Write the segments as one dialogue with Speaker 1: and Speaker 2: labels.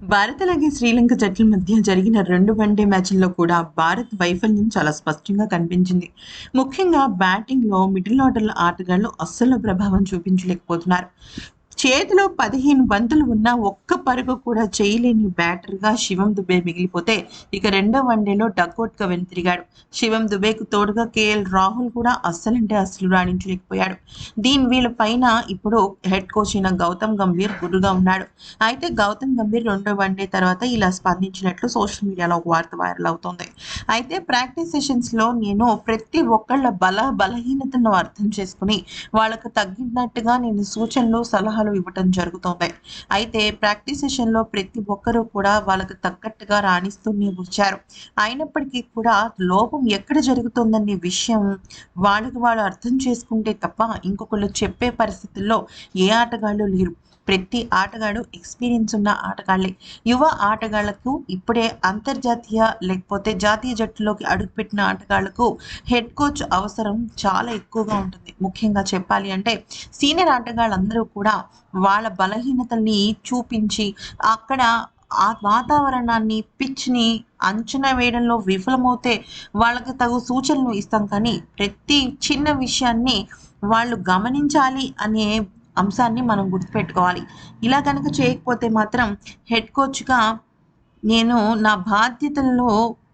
Speaker 1: భారత్ అలాగే శ్రీలంక జట్ల మధ్య జరిగిన రెండు వన్డే మ్యాచ్ల్లో కూడా భారత్ వైఫల్యం చాలా స్పష్టంగా కనిపించింది. ముఖ్యంగా బ్యాటింగ్లో మిడిల్ ఆర్డర్ ఆటగాళ్ళు అస్సలు ప్రభావం చూపించలేకపోతున్నారు. చేతిలో పదిహేను బంతులు ఉన్న ఒక్క పరుగు కూడా చేయలేని బ్యాటర్గా శివం దుబే మిగిలిపోతే ఇక రెండో వన్డేలో డక్అవుట్గా వెనుతిరిగాడు. శివం దుబేకు తోడుగా కేఎల్ రాహుల్ కూడా అస్సలంటే అస్సలు రాణించలేకపోయాడు. దీని వీళ్ళ పైన ఇప్పుడు హెడ్ కోచ్ అయిన గౌతమ్ గంభీర్ గురుగా ఉన్నాడు. అయితే గౌతమ్ గంభీర్ రెండో వన్డే తర్వాత ఇలా స్పందించినట్లు సోషల్ మీడియాలో ఒక వార్త వైరల్ అవుతోంది. అయితే ప్రాక్టీస్ సెషన్స్లో నేను ప్రతి ఒక్కళ్ళ బల బలహీనతను అర్థం చేసుకుని వాళ్ళకు తగ్గినట్టుగా నేను సూచనలు సలహాలు ఇవ్వటం జరుగుతుంది. అయితే ప్రాక్టీస్ సెషన్లో ప్రతి ఒక్కరూ కూడా వాళ్ళకు తగ్గట్టుగా రాణిస్తూనే వచ్చారు. అయినప్పటికీ కూడా లోపం ఎక్కడ జరుగుతుందనే విషయం వాళ్ళకి వాళ్ళు అర్థం చేసుకుంటే తప్ప ఇంకొకళ్ళు చెప్పే పరిస్థితుల్లో ఏ ఆటగాళ్ళు లేరు. ప్రతి ఆటగాడు ఎక్స్పీరియన్స్ ఉన్న ఆటగాళ్ళే. యువ ఆటగాళ్ళకు ఇప్పుడే అంతర్జాతీయ లేకపోతే జాతీయ జట్టులోకి అడుగుపెట్టిన ఆటగాళ్ళకు హెడ్ కోచ్ అవసరం చాలా ఎక్కువగా ఉంటుంది. ముఖ్యంగా చెప్పాలి అంటే సీనియర్ ఆటగాళ్ళందరూ కూడా వాళ్ళ బలహీనతల్ని చూపించి అక్కడ ఆ వాతావరణాన్ని పిచ్ని అంచనా వేయడంలో విఫలమవుతే వాళ్ళకి తగు సూచనలు ఇస్తాం. కానీ ప్రతి చిన్న విషయాన్ని వాళ్ళు గమనించాలి అనే అంశాన్ని మనం గుర్తుపెట్టుకోవాలి. ఇలా కనుక చేయకపోతే మాత్రం హెడ్ కోచ్గా నేను నా బాధ్యతలను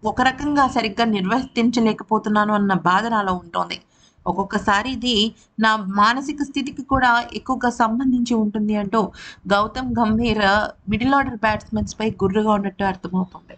Speaker 1: ఒక రకంగా సరిగ్గా నిర్వర్తించలేకపోతున్నాను అన్న బాధ నాలో ఉంటుంది. ఒక్కొక్కసారి ఇది నా మానసిక స్థితికి కూడా ఎక్కువగా సంబంధించి ఉంటుంది అంటూ గౌతమ్ గంభీర్ మిడిల్ ఆర్డర్ బ్యాట్స్మెన్స్పై గుర్రుగా ఉన్నట్టు అర్థమవుతుంది.